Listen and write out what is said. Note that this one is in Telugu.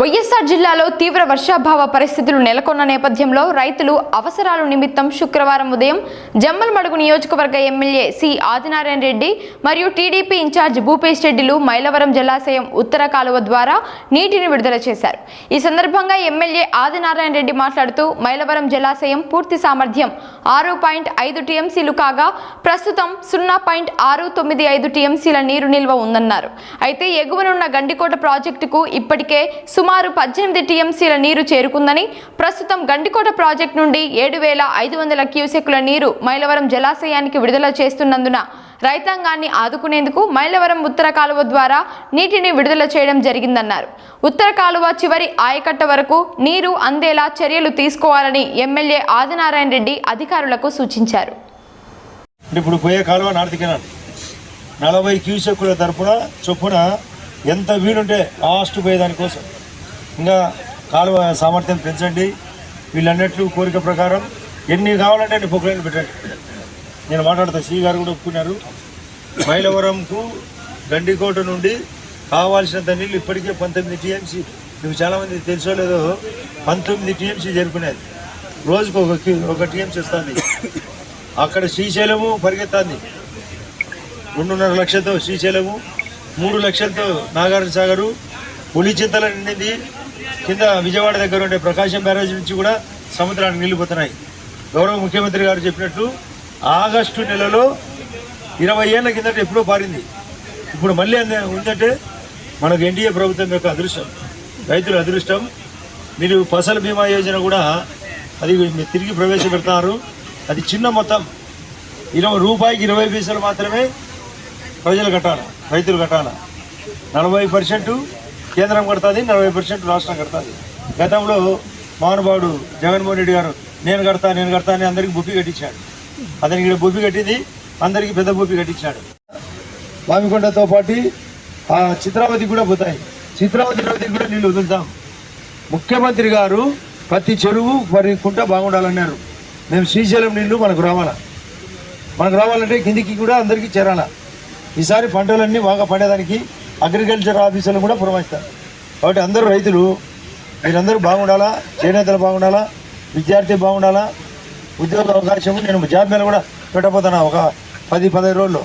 వైఎస్ఆర్ జిల్లాలో తీవ్ర వర్షాభావ పరిస్థితులు నెలకొన్న నేపథ్యంలో రైతులు అవసరాల నిమిత్తం శుక్రవారం ఉదయం జమ్మలమడుగు నియోజకవర్గ ఎమ్మెల్యే సి ఆదినారాయణ రెడ్డి మరియు టీడీపీ ఇన్ఛార్జ్ భూపేష్ రెడ్డిలు మైలవరం జలాశయం ఉత్తర కాలువ ద్వారా నీటిని విడుదల చేశారు. ఈ సందర్భంగా ఎమ్మెల్యే ఆదినారాయణ రెడ్డి మాట్లాడుతూ మైలవరం జలాశయం పూర్తి సామర్థ్యం ఆరు పాయింట్ ఐదు టీఎంసీలు కాగా ప్రస్తుతం సున్నా పాయింట్ ఆరు తొమ్మిది ఐదు టీఎంసీల నీరు నిల్వ ఉందన్నారు. అయితే ఎగువనున్న గండికోట ప్రాజెక్టుకు ఇప్పటికే సుమారు పద్దెనిమిది టీఎంసీల నీరు చేరుకుందని ప్రస్తుతం గండికోట ప్రాజెక్టు నుండి ఏడు వేల ఐదు వందల క్యూసెక్కుల నీరు మైలవరం జలాశయానికి విడుదల చేస్తున్నందున రైతాంగాన్ని ఆదుకునేందుకు మైలవరం ఉత్తర కాలువ ద్వారా నీటిని విడుదల చేయడం జరిగిందన్నారు. ఉత్తర కాలువ చివరి ఆయకట్ట వరకు నీరు అందేలా చర్యలు తీసుకోవాలని ఎమ్మెల్యే ఆదినారాయణ రెడ్డి అధికారులకు సూచించారు. ఇప్పుడు పోయే కాలువ నార్తికెనాల్ నలభై క్యూసెక్కుల తరపున చొప్పున ఎంత వీలుంటే లాస్ట్ పోయేదానికోసం. ఇంకా కాలువ సామర్థ్యం పెంచండి. వీళ్ళన్నట్లు కోరిక ప్రకారం ఎన్ని కావాలంటే అన్ని పొక్కులైన పెట్టండి. నేను మాట్లాడతా శ్రీ గారు కూడా ఒప్పుకున్నారు. మైలవరంకు గండికోట నుండి కావాల్సినంత నీళ్ళు ఇప్పటికే పంతొమ్మిది టీఎంసీ మీకు చాలామంది తెలుసో లేదో పంతొమ్మిది టీఎంసీ జరుపుకునేది రోజుకు ఒక ఒక టీఎంసీ వస్తుంది. అక్కడ శ్రీశైలము పరిగెత్తాంది. రెండున్నర లక్షలతో శ్రీశైలము మూడు లక్షలతో నాగార్జున సాగరు పులిచింతల నిండింది. కింద విజయవాడ దగ్గర ఉండే ప్రకాశం బ్యారేజ్ నుంచి కూడా సముద్రానికి నీళ్ళు పోతున్నాయి. గౌరవ ముఖ్యమంత్రి గారు చెప్పినట్లు ఆగస్టు నెలలో ఇరవై ఏళ్ళ కిందట ఎప్పుడో పారింది. ఇప్పుడు మళ్ళీ అంద- ఉందంటే మనకు ఎన్డీఏ ప్రభుత్వం యొక్క అదృష్టం రైతుల అదృష్టం మీరు ఫసల్ బీమా యోజన కూడా అది మీరు తిరిగి ప్రవేశపెడతారు. అది చిన్న మొత్తం. ఇరవై రూపాయికి ఇరవై పైసలు మాత్రమే ప్రజలు కట్టాలి రైతులు కట్టాలి? నలభై పర్సెంటు కేంద్రం కడుతుంది నలభై పర్సెంట్ రాష్ట్రం కడుతుంది. గతంలో మహానుభావుడు జగన్మోహన్ రెడ్డి గారు నేను కడతా నేను కడతా అని అందరికీ బొప్పి కట్టించాడు. అతనికి ఇక్కడ బొప్పి కట్టింది అందరికీ పెద్ద బొప్పి కట్టించాడు. మామికొండతో పాటు ఆ చిత్రావతి కూడా పోతాయి. చిత్రావతి నదికి కూడా నీళ్ళు వదులుతాం. ముఖ్యమంత్రి గారు ప్రతి చెరువు మరి కుంట బాగుండాలన్నారు. మేము శ్రీశైలం నీళ్ళు మనకు రావాలా? మనకు రావాలంటే కిందికి కూడా అందరికీ చేరాలా? ఈసారి పంటలన్నీ బాగా పండేదానికి అగ్రికల్చర్ ఆఫీసర్లు కూడా పురమాయిస్తారు. కాబట్టి అందరూ రైతులు మీరందరూ బాగుండాలా? చేనేతలు బాగుండాలా? విద్యార్థి బాగుండాలా? ఉద్యోగ అవకాశం నేను జాబ్ మీద కూడా పెట్టబోతున్నా ఒక పది పదిహేను రోజుల్లో.